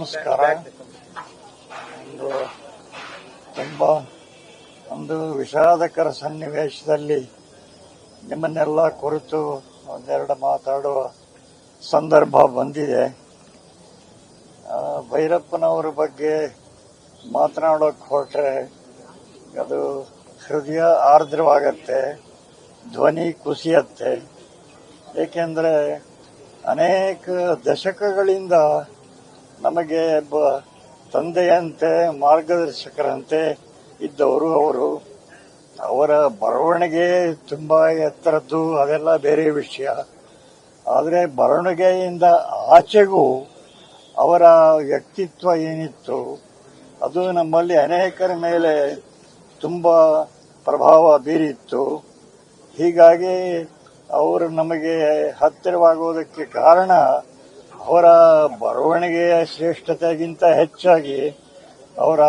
ನಮಸ್ಕಾರ. ಒಂದು ತುಂಬ ಒಂದು ವಿಷಾದಕರ ಸನ್ನಿವೇಶದಲ್ಲಿ ನಿಮ್ಮನ್ನೆಲ್ಲ ಕುರಿತು ಒಂದೆರಡು ಮಾತಾಡುವ ಸಂದರ್ಭ ಬಂದಿದೆ. ಭೈರಪ್ಪನವರ ಬಗ್ಗೆ ಮಾತನಾಡೋಕೆ ಹೊರಟ್ರೆ ಅದು ಹೃದಯ ಆರ್ದ್ರವಾಗತ್ತೆ, ಧ್ವನಿ ಕುಸಿಯತ್ತೆ. ಏಕೆಂದರೆ ಅನೇಕ ದಶಕಗಳಿಂದ ನಮಗೆ ಒಬ್ಬ ತಂದೆಯಂತೆ, ಮಾರ್ಗದರ್ಶಕರಂತೆ ಇದ್ದವರು ಅವರು. ಅವರ ಬರವಣಿಗೆ ತುಂಬ ಎತ್ತರದ್ದು, ಅದೆಲ್ಲ ಬೇರೆ ವಿಷಯ. ಆದರೆ ಬರವಣಿಗೆಯಿಂದ ಆಚೆಗೂ ಅವರ ವ್ಯಕ್ತಿತ್ವ ಏನಿತ್ತು, ಅದು ನಮ್ಮಲ್ಲಿ ಅನೇಕರ ಮೇಲೆ ತುಂಬ ಪ್ರಭಾವ ಬೀರಿತ್ತು. ಹೀಗಾಗಿ ಅವರು ನಮಗೆ ಹತ್ತಿರವಾಗುವುದಕ್ಕೆ ಕಾರಣ ಅವರ ಬರವಣಿಗೆಯ ಶ್ರೇಷ್ಠತೆಗಿಂತ ಹೆಚ್ಚಾಗಿ ಅವರ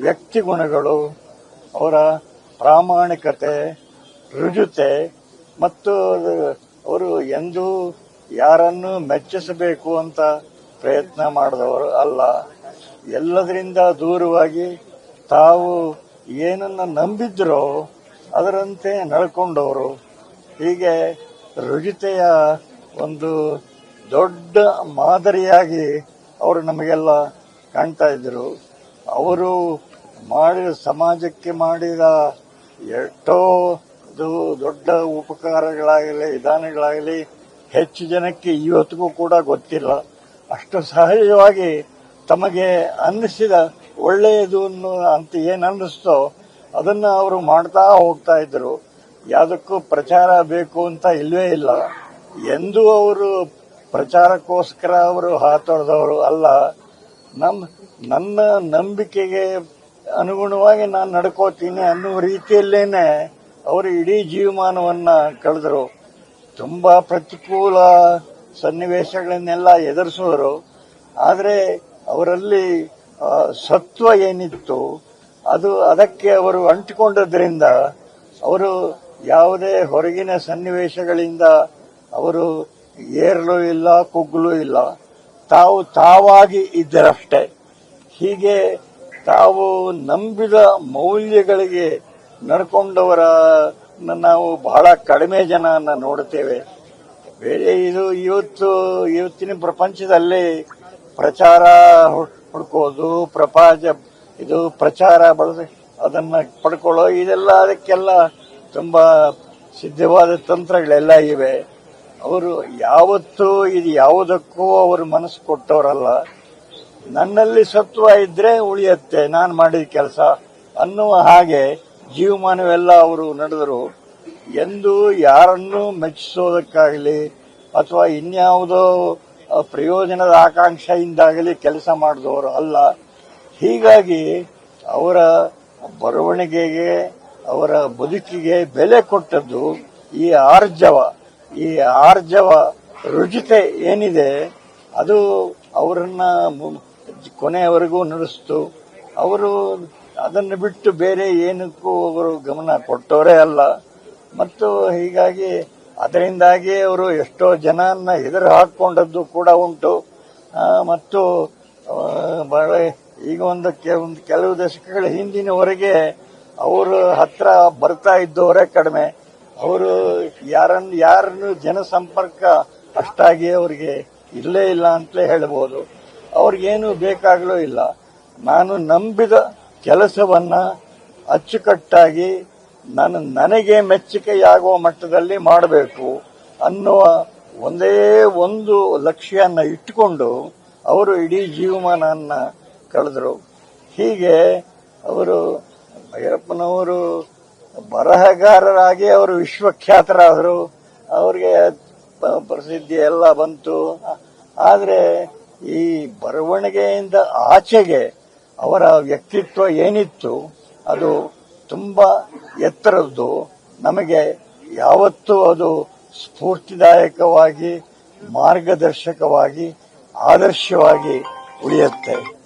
ವ್ಯಕ್ತಿ ಗುಣಗಳು ಅವರ ಪ್ರಾಮಾಣಿಕತೆ, ರುಜುತೆ ಮತ್ತು ಅವರು ಎಂದೂ ಯಾರನ್ನು ಮೆಚ್ಚಿಸಬೇಕು ಅಂತ ಪ್ರಯತ್ನ ಮಾಡಿದವರು ಅಲ್ಲ. ಎಲ್ಲದರಿಂದ ದೂರವಾಗಿ ತಾವು ಏನನ್ನ ನಂಬಿದ್ರೋ ಅದರಂತೆ ನಡ್ಕೊಂಡವರು. ಹೀಗೆ ರುಜಿತೆಯ ಒಂದು ದೊಡ್ಡ ಮಾದರಿಯಾಗಿ ಅವರು ನಮಗೆಲ್ಲ ಕಾಣ್ತಾ ಇದ್ರು ಅವರು ಮಾಡಿದ ಸಮಾಜಕ್ಕೆ ಮಾಡಿದ ಎಷ್ಟೋ ದೊಡ್ಡ ಉಪಕಾರಗಳಾಗಲಿ ವಿಧಾನಗಳಾಗಲಿ ಹೆಚ್ಚು ಜನಕ್ಕೆ ಇವತ್ತಿಗೂ ಕೂಡ ಗೊತ್ತಿಲ್ಲ. ಅಷ್ಟು ಸಹಜವಾಗಿ ತಮಗೆ ಅನ್ನಿಸಿದ ಒಳ್ಳೆಯದು ಅಂತ ಏನು ಅನ್ನಿಸ್ತೋ ಅದನ್ನು ಅವರು ಮಾಡ್ತಾ ಹೋಗ್ತಾ ಇದ್ರು ಯಾವುದಕ್ಕೂ ಪ್ರಚಾರ ಬೇಕು ಅಂತ ಇಲ್ಲವೇ ಇಲ್ಲ. ಎಂದೂ ಅವರು ಪ್ರಚಾರಕ್ಕೋಸ್ಕರ ಅವರು ಹಾತೊಡೆದವರು ಅಲ್ಲ. ನಮ್, ನನ್ನ ನಂಬಿಕೆಗೆ ಅನುಗುಣವಾಗಿ ನಾನು ನಡ್ಕೋತೀನಿ ಅನ್ನೋ ರೀತಿಯಲ್ಲೇನೆ ಅವರು ಇಡೀ ಜೀವಮಾನವನ್ನ ಕಳೆದರು. ತುಂಬಾ ಪ್ರತಿಕೂಲ ಸನ್ನಿವೇಶಗಳನ್ನೆಲ್ಲ ಎದುರಿಸೋರು. ಆದರೆ ಅವರಲ್ಲಿ ಸತ್ವ ಏನಿತ್ತು, ಅದು ಅದಕ್ಕೆ ಅವರು ಅಂಟಿಕೊಂಡದ್ರಿಂದ, ಅವರು ಯಾವುದೇ ಹೊರಗಿನ ಸನ್ನಿವೇಶಗಳಿಂದ ಅವರು ಏರಲು ಇಲ್ಲ ಕುಗ್ಗಲು ಇಲ್ಲ. ತಾವು ತಾವಾಗಿ ಇದ್ದರಷ್ಟೇ. ಹೀಗೆ ತಾವು ನಂಬಿದ ಮೌಲ್ಯಗಳಿಗೆ ನಡ್ಕೊಂಡವರ ನಾವು ಬಹಳ ಕಡಿಮೆ ಜನನ ನೋಡುತ್ತೇವೆ. ಬೇರೆ ಇದು ಇವತ್ತು, ಇವತ್ತಿನ ಪ್ರಪಂಚದಲ್ಲಿ ಪ್ರಚಾರ ಹುಡ್ಕೋದು ಪ್ರಪಂಚ ಇದು ಪ್ರಚಾರ ಬಳಸಿ, ಅದನ್ನ ಪಡ್ಕೊಳ್ಳೋ ಇದೆಲ್ಲ ಅದಕ್ಕೆಲ್ಲ ತುಂಬಾ ಸಿದ್ಧವಾದ ತಂತ್ರಗಳೆಲ್ಲ ಇವೆ. ಅವರು ಯಾವತ್ತೂ ಇದು ಯಾವುದಕ್ಕೂ ಅವರು ಮನಸ್ಸು ಕೊಟ್ಟವರಲ್ಲ. ನನ್ನಲ್ಲಿ ಸತ್ವ ಇದ್ರೆ ಉಳಿಯತ್ತೆ, ನಾನು ಮಾಡಿದ ಕೆಲಸ ಅನ್ನುವ ಹಾಗೆ ಜೀವಮಾನವೆಲ್ಲ ಅವರು ನಡೆದರು. ಎಂದು ಯಾರನ್ನೂ ಮೆಚ್ಚಿಸೋದಕ್ಕಾಗಲಿ ಅಥವಾ ಇನ್ಯಾವುದೋ ಪ್ರಯೋಜನದ ಆಕಾಂಕ್ಷೆಯಿಂದಾಗಲಿ ಕೆಲಸ ಮಾಡಿದವರು ಅಲ್ಲ. ಹೀಗಾಗಿ ಅವರ ಬರವಣಿಗೆಗೆ, ಅವರ ಬದುಕಿಗೆ ಬೆಲೆ ಕೊಟ್ಟದ್ದು ಈ ಆರ್ಜವ. ಈ ಆರ್ಜವ ರುಚಿತೆ ಏನಿದೆ, ಅದು ಅವರನ್ನ ಕೊನೆಯವರೆಗೂ ನಡೆಸ್ತು ಅವರು ಅದನ್ನು ಬಿಟ್ಟು ಬೇರೆ ಏನಕ್ಕೂ ಅವರು ಗಮನ ಕೊಟ್ಟವರೇ ಅಲ್ಲ. ಮತ್ತು ಹೀಗಾಗಿ ಅದರಿಂದಾಗಿ ಅವರು ಎಷ್ಟೋ ಜನನ್ನ ಎದುರು ಹಾಕೊಂಡದ್ದು ಕೂಡ ಉಂಟು. ಮತ್ತು ಬಹಳ ಈಗ ಒಂದು ಕೆಲವು ದಶಕಗಳ ಹಿಂದಿನವರೆಗೆ ಅವರು ಹತ್ರ ಬರ್ತಾ ಇದ್ದವರೇ ಕಡಿಮೆ. ಅವರು ಯಾರನ್ನು ಯಾರನ್ನು ಜನಸಂಪರ್ಕ ಅಷ್ಟಾಗಿ ಅವರಿಗೆ ಇಲ್ಲೇ ಇಲ್ಲ ಅಂತಲೇ ಹೇಳಬಹುದು ಅವ್ರಿಗೇನು ಬೇಕಾಗಲೂ ಇಲ್ಲ. ನಾನು ನಂಬಿದ ಕೆಲಸವನ್ನ ಅಚ್ಚುಕಟ್ಟಾಗಿ ನಾನು ನನಗೆ ಮೆಚ್ಚುಗೆಯಾಗುವ ಮಟ್ಟದಲ್ಲಿ ಮಾಡಬೇಕು ಅನ್ನುವ ಒಂದೇ ಒಂದು ಲಕ್ಷ್ಯನ ಇಟ್ಟುಕೊಂಡು ಅವರು ಇಡೀ ಜೀವಮಾನನ್ನ ಕಳೆದರು. ಹೀಗೆ ಅವರು ಭೈರಪ್ಪನವರು ಬರಹಗಾರರಾಗಿ ಅವರು ವಿಶ್ವಖ್ಯಾತರಾದರು, ಅವರಿಗೆ ಪ್ರಸಿದ್ಧಿ ಎಲ್ಲ ಬಂತು. ಆದರೆ ಈ ಬರವಣಿಗೆಯಿಂದ ಆಚೆಗೆ ಅವರ ವ್ಯಕ್ತಿತ್ವ ಏನಿತ್ತು, ಅದು ತುಂಬ ಎತ್ತರದ್ದು. ನಮಗೆ ಯಾವತ್ತೂ ಅದು ಸ್ಫೂರ್ತಿದಾಯಕವಾಗಿ, ಮಾರ್ಗದರ್ಶಕವಾಗಿ, ಆದರ್ಶವಾಗಿ ಉಳಿಯುತ್ತೆ.